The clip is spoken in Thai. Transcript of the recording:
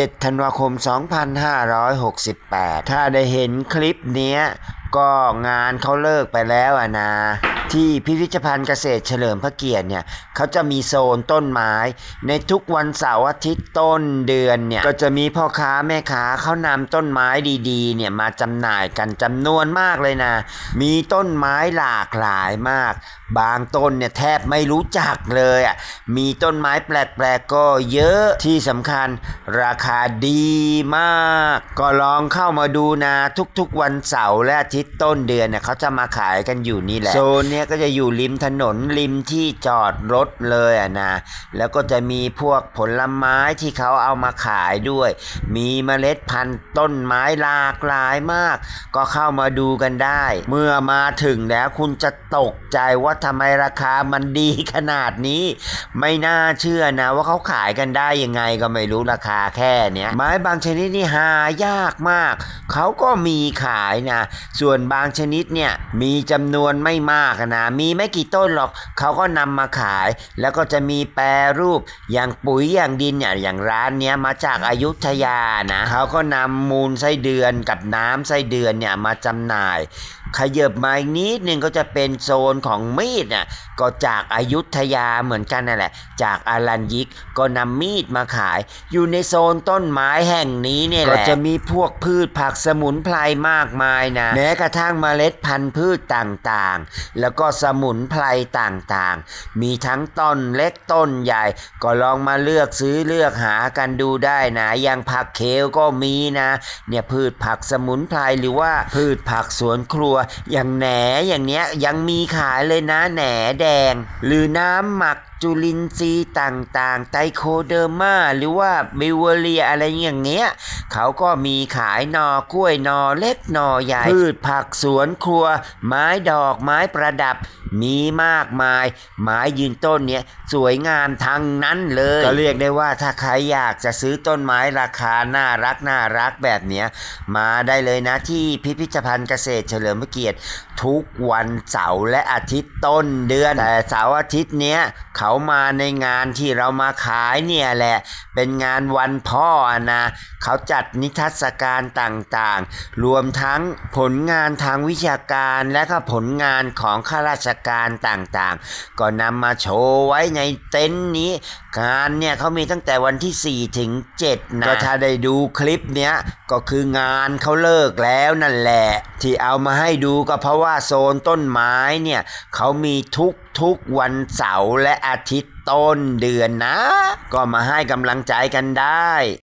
7 ธันวาคม 2568 ถ้าได้เห็นคลิปเนี้ย ก็งานเขาเลิกไปแล้วอะนะ ที่พิพิธภัณฑ์เกษตรเฉลิมพระเกียรติเนี่ยเขาจะมีโซนต้นไม้ ในทุกวันเสาร์อาทิตย์ต้นเดือนเนี่ยก็จะมีพ่อค้าแม่ค้าเขานำต้นไม้ดีๆเนี่ยมาจำหน่ายกันจำนวนมากเลยนะ มีต้นไม้หลากหลายมาก บางต้นเนี่ยแทบไม่รู้จักเลยอะมีต้นไม้แปลกๆก็เยอะที่สำคัญราคาดีมาก ก็ลองเข้ามาดูนะทุกๆวันเสาร์และอาทิตย์ต้นเดือนเนี่ยเขาจะมาขายกันอยู่นี่แหละโซนเนี้ยก็จะอยู่ริมถนนริมที่จอดรถเลยอะนะ แล้วก็จะมีพวกผลไม้ที่เขาเอามาขายด้วย มีเมล็ดพันธุ์ต้นไม้หลากหลายมาก ก็เข้ามาดูกันได้ เมื่อมาถึงแล้วคุณจะตกใจว่าทำไมราคามันดีขนาดนี้ ไม่น่าเชื่อนะว่าเขาขายกันได้ยังไงก็ไม่รู้ราคาแค่เนี้ยไม้บางชนิดนี่หายากมาก เขาก็มีขายนะ ส่วนบางชนิดเนี่ยมีจำนวนไม่มากนะมีไม่กี่ต้นหรอกเขาก็นำมาขาย แล้วก็จะมีแปรรูปอย่างปุ๋ยอย่างดินเนี่ยอย่างร้านเนี้ยมาจากอายุทยานะเขาก็นำมูลไส้เดือนกับน้ำไส้เดือนเนี่ยมาจำหน่าย ขยับมาอีกนิดนึงก็จะเป็นโซนของมีดน่ะก็จากอายุทยาเหมือนกันนั่นแหละ จากอารัญยิกก็นำมีดมาขาย อยู่ในโซนต้นไม้แห่งนี้เนี่ยแหละก็จะมีพวกพืชผักสมุนไพรมากมายนะแม้กระทั่งเมล็ดพันธุ์พืชต่างๆ แล้วก็สมุนไพรต่างๆ มีทั้งต้นเล็กต้นใหญ่ ก็ลองมาเลือกซื้อเลือกหากันดูได้นะอย่างผักเคลก็มีนะ เนี่ยพืชผักสมุนไพรหรือว่าพืชผักสวนครัวอย่างแหนอย่างเนี้ยยังมีขายเลยนะแหนแดง หรือน้ำหมัก จุลินทรีย์ต่างๆ ไตโคเดอร์มา หรือว่าบิวเวอเรียอะไรอย่างเงี้ย เขาก็มีขายนอกล้วยนอเล็กนอใหญ่ พืชผักสวนครัว ไม้ดอกไม้ประดับ มีมากมาย ไม้ยืนต้นเนี้ยสวยงามทั้งนั้นเลย ก็เรียกได้ว่าถ้าใครอยากจะซื้อต้นไม้ราคาน่ารักน่ารักแบบเนี้ยมาได้เลยนะที่พิพิธภัณฑ์เกษตรเฉลิมพระเกียรติ ทุกวันเสาร์และอาทิตย์ต้นเดือน แต่เสาร์อาทิตย์เนี้ยเขามาในงานที่เรามาขายเนี่ยแหละ เป็นงานวันพ่อนะเขาจัดนิทรรศการต่างๆ รวมทั้งผลงานทางวิชาการและก็ผลงานของข้าราชการต่างๆ ก็นำมาโชว์ไว้ในเต็นท์นี้ งานเนี่ยเขามีตั้งแต่วันที่ 4 ถึง 7 นะ ก็ถ้าได้ดูคลิปเนี้ยก็คืองานเขาเลิกแล้วนั่นแหละ ที่เอามาให้ดูก็เพราะว่าโซนต้นไม้เนี่ยเขามีทุก ทุกวันเสาร์และอาทิตย์ต้นเดือนนะ ก็มาให้กำลังใจกันได้